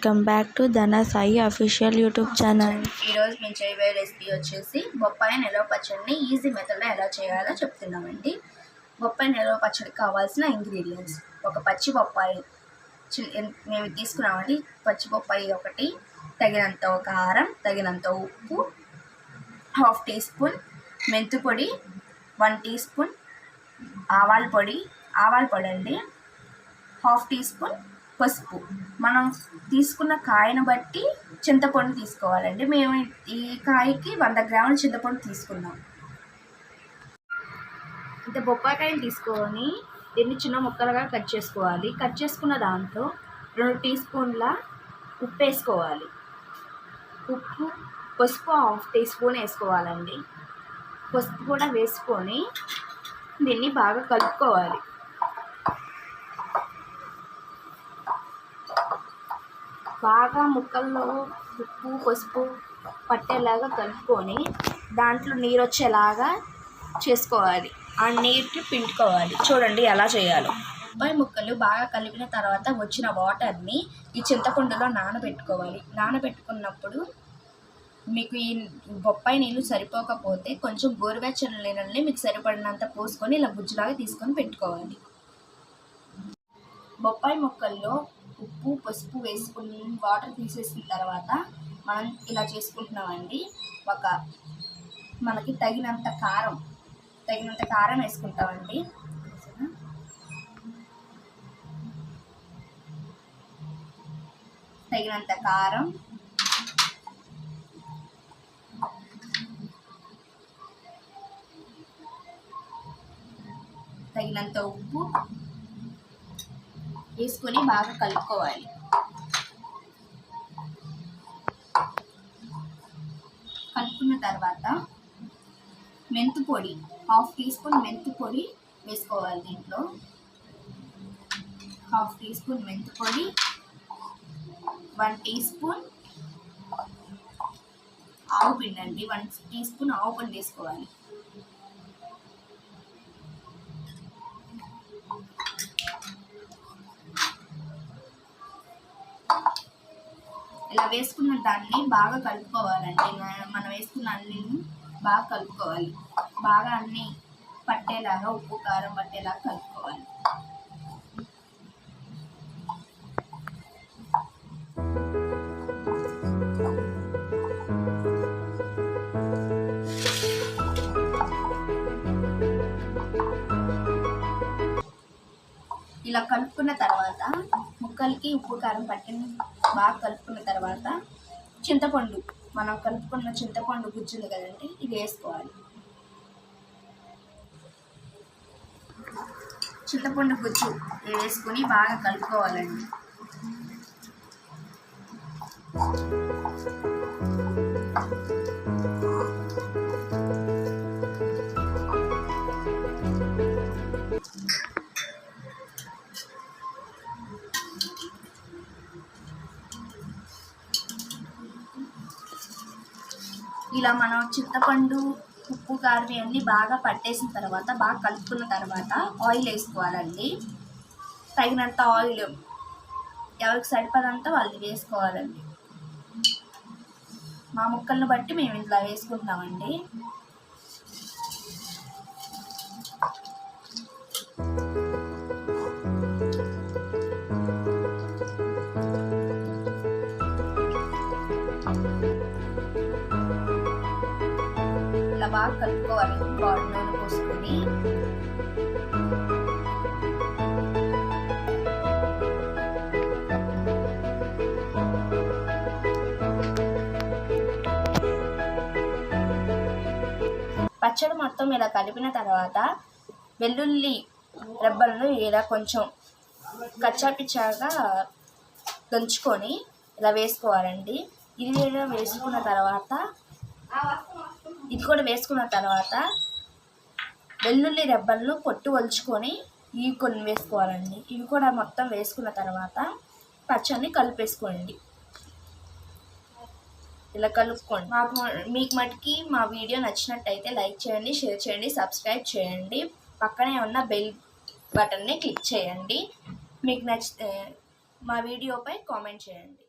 Welcome back to ధన Sai official YouTube channel. ఈరోజు మేము చేయబోయే రెసిపీ వచ్చేసి బొప్పాయి నిలవ పచ్చడిని ఈజీ మెథడ్లో ఎలా చేయాలో చెప్తున్నామండి. బొప్పాయి నిలవ పచ్చడికి కావాల్సిన ఇంగ్రీడియంట్స్. ఒక పచ్చి బొప్పాయి చి- మేము తీసుకున్నామండి. పచ్చి బొప్పాయి ఒకటి తగినంత కారం తగినంత ఉప్పు హాఫ్ టీ స్పూన్ మెంతు పొడి వన్ టీ స్పూన్ ఆవాల పొడి ఆవాల పొడి అండి హాఫ్ టీ స్పూన్ పసుపు. మనం తీసుకున్న కాయను బట్టి చింతపండు తీసుకోవాలండి. మేము ఈ కాయకి వంద గ్రాముల చింతపండు తీసుకున్నాం. ఇంత బొప్పాయికాయని తీసుకొని దీన్ని చిన్న ముక్కలుగా కట్ చేసుకోవాలి. కట్ చేసుకున్న దాంట్లో రెండు టీ స్పూన్ల ఉప్పు వేసుకోవాలి. ఉప్పు పసుపు హాఫ్ టీ స్పూన్ వేసుకోవాలండి. పసుపు కూడా వేసుకొని దీన్ని బాగా కలుపుకోవాలి. బాగా ముక్కల్లో ఉప్పు పసుపు పట్టేలాగా కలుపుకొని దాంట్లో నీరు వచ్చేలాగా చేసుకోవాలి. ఆ నీటిని పిండుకోవాలి. చూడండి ఎలా చేయాలో. బొప్పాయి ముక్కలు బాగా కలిపిన తర్వాత వచ్చిన వాటర్ని ఈ చింతకుండలో నానబెట్టుకోవాలి. నానబెట్టుకున్నప్పుడు మీకు ఈ బొప్పాయి నీళ్ళు సరిపోకపోతే కొంచెం గోరువెచ్చని నీళ్ళని మీకు సరిపడినంత పోసుకొని ఇలా గుజ్జులాగా తీసుకొని పెట్టుకోవాలి. బొప్పాయి ముక్కల్లో ఉప్పు పసుపు వేసుకుని వాటర్ తీసేసిన తర్వాత మనం ఇలా చేసుకుంటున్నామండి. ఒక మనకి తగినంత కారం తగినంత కారం వేసుకుంటామండి. తగినంత కారం. తగినంత ఉప్పు. వేసుకొని బాగా కలుపుకోవాలి. కలుపుకున్న తర్వాత మెంతి పొడి హాఫ్ టీ స్పూన్ మెంతు పొడి వేసుకోవాలి దీంట్లో. హాఫ్ టీ స్పూన్ మెంతు పొడి వన్ టీ స్పూన్ ఆవు పిండి అండి వన్ టీ స్పూన్ ఆవు పిండి వేసుకోవాలి. ఇలా వేసుకున్న దాన్ని బాగా కలుపుకోవాలండి. మనం వేసుకున్న అన్ని బాగా కలుపుకోవాలి. బాగా అన్ని పట్టేలాగా ఉప్పు కారం పట్టేలాగా కలుపుకోవాలి. ఇలా కలుపుకున్న తర్వాత ముక్కలకి ఉప్పు కారం పట్టిన బాగా కలుపుకున్న తర్వాత చింతపండు మనం కలుపుకున్న చింతపండు గుజ్జు ఉంది కదండి ఇది వేసుకోవాలి. చింతపండు గుజ్జు వేసుకొని బాగా కలుపుకోవాలండి. ఇలా మనం చింతపండు ఉప్పు కారం అన్నీ బాగా పట్టేసిన తర్వాత బాగా కలుపుకున్న తర్వాత ఆయిల్ వేసుకోవాలండి. తగినంత ఆయిల్ ఎవరికి సరిపడంత వాళ్ళు వేసుకోవాలండి. మా ముక్కలను బట్టి మేము ఇట్లా వేసుకుంటామండి. బాగా కలుపుకోవాలి. బాడీ నూనె పోసుకొని. పచ్చడి మొత్తం ఇలా కలిపిన తర్వాత వెల్లుల్లి రెబ్బలను ఇలా కొంచెం కచ్చాపిచ్చాగా దంచుకొని ఇలా వేసుకోవాలండి. ఇది ఇలా వేసుకున్న తర్వాత ఇది కూడా వేసుకున్న తర్వాత వెల్లుల్లి రెబ్బలను పొట్టు వలుచుకొని ఇవి కొన్ని వేసుకోవాలండి. ఇవి కూడా మొత్తం వేసుకున్న తర్వాత పచ్చడిని కలిపేసుకోండి. ఇలా కలుపుకోండి. మాకు మీకు మటుకి మా వీడియో నచ్చినట్టయితే లైక్ చేయండి షేర్ చేయండి సబ్స్క్రైబ్ చేయండి. పక్కనే ఉన్న బెల్ బటన్ని క్లిక్ చేయండి. మీకు నచ్చితే మా వీడియోపై కామెంట్ చేయండి.